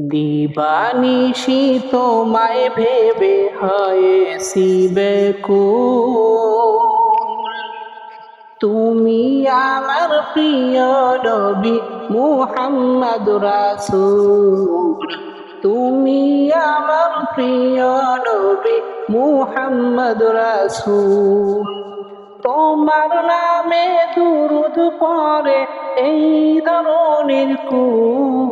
দিবানিশি তোমায় ভেবে হয়েছি বেকুল তুমি আমার প্রিয় নবী মুহাম্মদ রাসূল। তুমি আমার প্রিয় নবী মুহাম্মদ রাসূল। তোমার নামে দুরুদ পরে এই ধরনের কুল।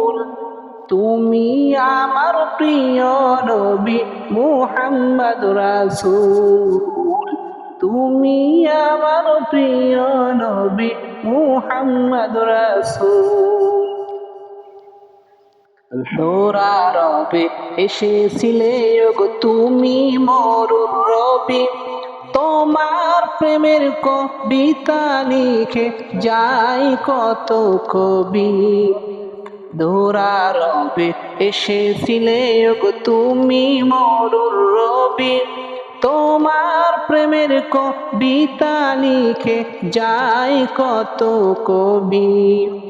তুমি আমার প্রিয় নবী মুহাম্মদ রাসূল। তুমি আমার প্রিয় নবী মুহাম্মদ রাসূল। দোরা রবে এসেছিলে গো তুমি মরুর রবি। তোমার প্রেমের কবিতা লিখে যাই কত কবি। দোরা রবে এসেছিলে তুমি মরুর রবি। তোমার প্রেমের কবিতা লিখে যাই কত কবি।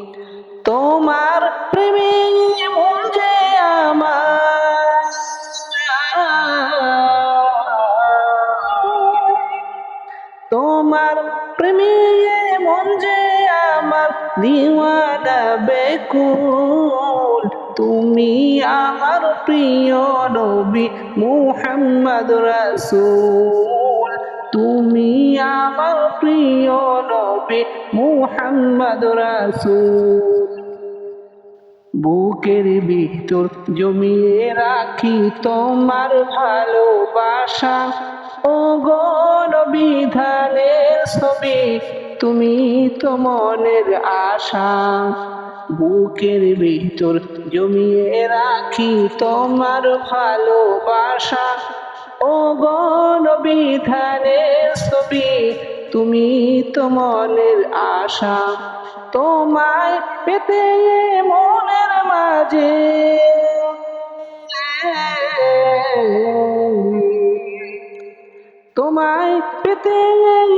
তোমার প্রেমে যে আমার। তোমার প্রেমে মন যে দিওয়ানা বেকুল, তুমি আমার প্রিয় নবী মুহাম্মদ রাসূল, তুমি আমার প্রিয় নবী মুহাম্মদ রাসূল। বুকের ভিতর জমিয়ে রাখি তোমার ভালোবাসা। ও গণ বিধানের ছবি তুমি তো মনের আশা, বুকের ভিতর জমিয়ে রাখি তোমার ভালোবাসা। ও গণবিধানের ছবি, তুমি তো মনের আশা। তোমায় পেতে মনের মাঝে। তোমায় পেতে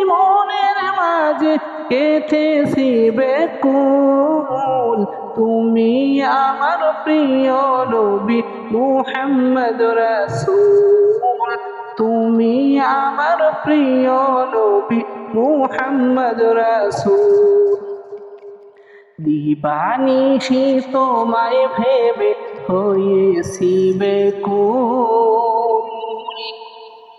মনের মাঝে কেথেছি বেকুল। তুমি আমার প্রিয় নবী মুহাম্মদ রাসূল। তুমি আমার প্রিয় নবী মুহাম্মদ রাসূল। দিবানিশি তোমায় ভেবে হয়েছি বেকুল।